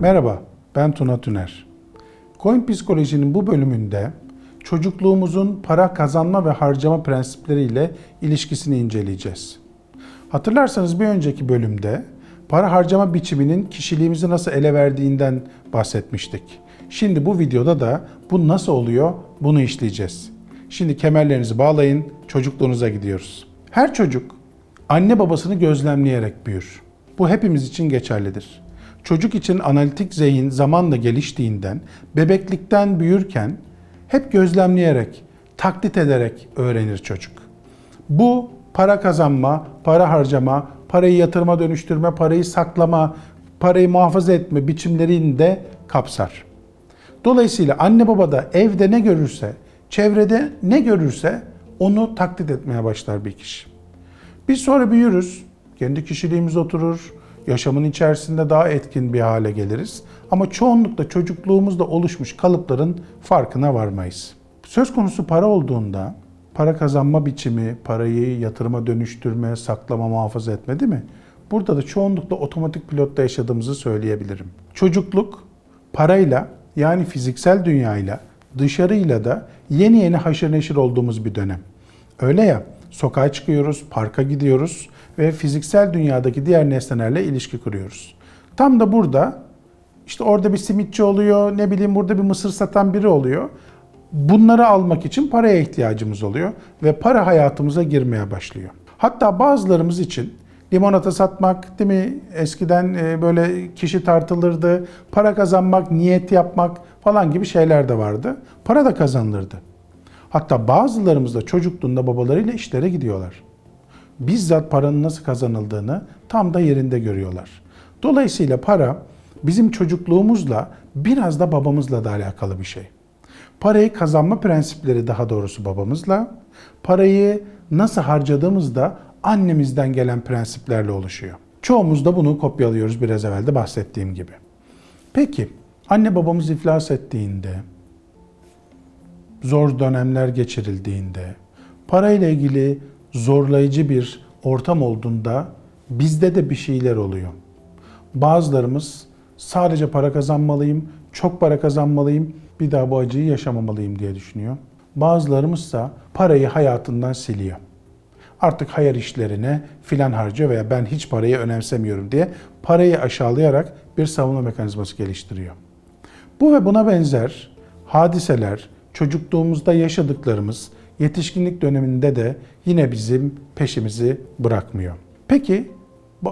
Merhaba, ben Tuna Tüner. Coin Psikoloji'nin bu bölümünde çocukluğumuzun para kazanma ve harcama prensipleriyle ilişkisini inceleyeceğiz. Hatırlarsanız bir önceki bölümde para harcama biçiminin kişiliğimizi nasıl ele verdiğinden bahsetmiştik. Şimdi bu videoda da bu nasıl oluyor bunu işleyeceğiz. Şimdi kemerlerinizi bağlayın, çocukluğunuza gidiyoruz. Her çocuk anne babasını gözlemleyerek büyür. Bu hepimiz için geçerlidir. Çocuk için analitik zihin zamanla geliştiğinden, bebeklikten büyürken hep gözlemleyerek, taklit ederek öğrenir çocuk. Bu para kazanma, para harcama, parayı yatırıma dönüştürme, parayı saklama, parayı muhafaza etme biçimlerini de kapsar. Dolayısıyla anne baba da evde ne görürse, çevrede ne görürse onu taklit etmeye başlar bir kişi. Biz sonra büyürüz, kendi kişiliğimiz oturur, yaşamın içerisinde daha etkin bir hale geliriz. Ama çoğunlukla çocukluğumuzda oluşmuş kalıpların farkına varmayız. Söz konusu para olduğunda para kazanma biçimi, parayı yatırıma dönüştürme, saklama, muhafaza etme değil mi? Burada da çoğunlukla otomatik pilotta yaşadığımızı söyleyebilirim. Çocukluk parayla yani fiziksel dünyayla dışarıyla da yeni yeni haşır neşir olduğumuz bir dönem. Öyle ya sokağa çıkıyoruz, parka gidiyoruz ve fiziksel dünyadaki diğer nesnelerle ilişki kuruyoruz. Tam da burada işte orada bir simitçi oluyor, ne bileyim burada bir mısır satan biri oluyor. Bunları almak için paraya ihtiyacımız oluyor ve para hayatımıza girmeye başlıyor. Hatta bazılarımız için limonata satmak değil mi? Eskiden e, böyle kişi tartılırdı. Para kazanmak, niyet yapmak falan gibi şeyler de vardı. Para da kazanılırdı. Hatta bazılarımız da çocukluğunda babalarıyla işlere gidiyorlar. Bizzat paranın nasıl kazanıldığını tam da yerinde görüyorlar. Dolayısıyla para bizim çocukluğumuzla biraz da babamızla da alakalı bir şey. Parayı kazanma prensipleri daha doğrusu babamızla, parayı nasıl harcadığımız da annemizden gelen prensiplerle oluşuyor. Çoğumuz da bunu kopyalıyoruz biraz evvel de bahsettiğim gibi. Peki anne babamız iflas ettiğinde, zor dönemler geçirildiğinde, parayla ilgili zorlayıcı bir ortam olduğunda bizde de bir şeyler oluyor. Bazılarımız sadece para kazanmalıyım, çok para kazanmalıyım, bir daha bu acıyı yaşamamalıyım diye düşünüyor. Bazılarımızsa parayı hayatından siliyor. Artık hayır işlerine filan harcıyor veya ben hiç parayı önemsemiyorum diye parayı aşağılayarak bir savunma mekanizması geliştiriyor. Bu ve buna benzer hadiseler çocukluğumuzda yaşadıklarımız yetişkinlik döneminde de yine bizim peşimizi bırakmıyor. Peki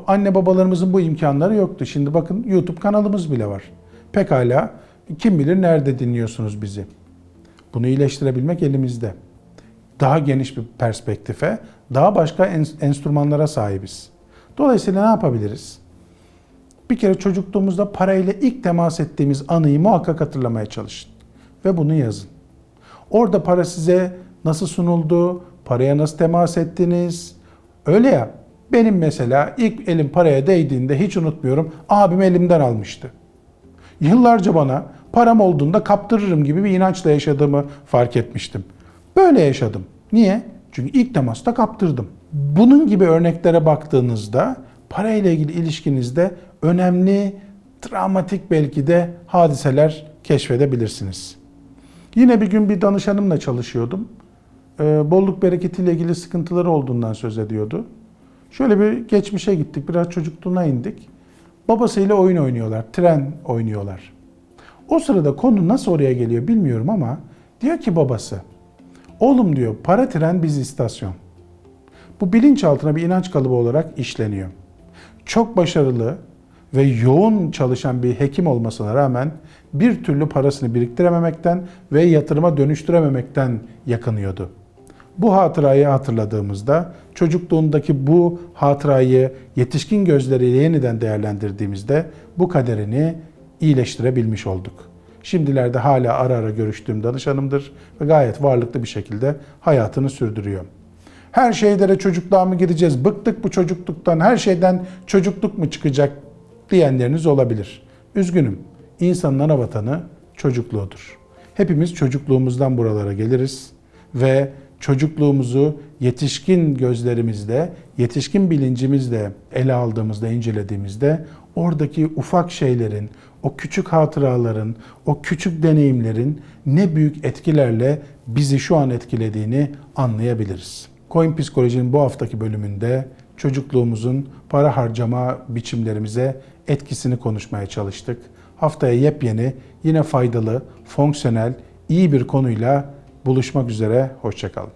anne babalarımızın bu imkanları yoktu. Şimdi bakın YouTube kanalımız bile var. Pekala kim bilir nerede dinliyorsunuz bizi. Bunu iyileştirebilmek elimizde. Daha geniş bir perspektife, daha başka enstrümanlara sahibiz. Dolayısıyla ne yapabiliriz? Bir kere çocukluğumuzda parayla ilk temas ettiğimiz anıyı muhakkak hatırlamaya çalışın. Ve bunu yazın. Orada para size nasıl sunuldu, paraya nasıl temas ettiniz? Öyle ya, benim mesela ilk elim paraya değdiğinde hiç unutmuyorum, abim elimden almıştı. Yıllarca bana param olduğunda kaptırırım gibi bir inançla yaşadığımı fark etmiştim. Böyle yaşadım. Niye? Çünkü ilk temasta kaptırdım. Bunun gibi örneklere baktığınızda parayla ilgili ilişkinizde önemli, travmatik belki de hadiseler keşfedebilirsiniz. Yine bir gün bir danışanımla çalışıyordum. Ee, bolluk bereketiyle ilgili sıkıntıları olduğundan söz ediyordu. Şöyle bir geçmişe gittik, biraz çocukluğuna indik. Babasıyla oyun oynuyorlar, tren oynuyorlar. O sırada konu nasıl oraya geliyor bilmiyorum ama diyor ki babası, oğlum diyor para tren biz istasyon. Bu bilinçaltına bir inanç kalıbı olarak işleniyor. Çok başarılı ve yoğun çalışan bir hekim olmasına rağmen bir türlü parasını biriktirememekten ve yatırıma dönüştürememekten yakınıyordu. Bu hatırayı hatırladığımızda, çocukluğundaki bu hatırayı yetişkin gözleriyle yeniden değerlendirdiğimizde bu kaderini iyileştirebilmiş olduk. Şimdilerde hala ara ara görüştüğüm danışanımdır ve gayet varlıklı bir şekilde hayatını sürdürüyor. Her şeylere çocukluğa mı gideceğiz? Bıktık bu çocukluktan, her şeyden çocukluk mu çıkacak diyenleriniz olabilir. Üzgünüm. İnsanın ana vatanı çocukluğudur. Hepimiz çocukluğumuzdan buralara geliriz ve çocukluğumuzu yetişkin gözlerimizle, yetişkin bilincimizle ele aldığımızda, incelediğimizde oradaki ufak şeylerin, o küçük hatıraların, o küçük deneyimlerin ne büyük etkilerle bizi şu an etkilediğini anlayabiliriz. Coin Psikoloji'nin bu haftaki bölümünde çocukluğumuzun para harcama biçimlerimize etkisini konuşmaya çalıştık. Haftaya yepyeni, yine faydalı, fonksiyonel, iyi bir konuyla Buluşmak üzere, hoşçakalın.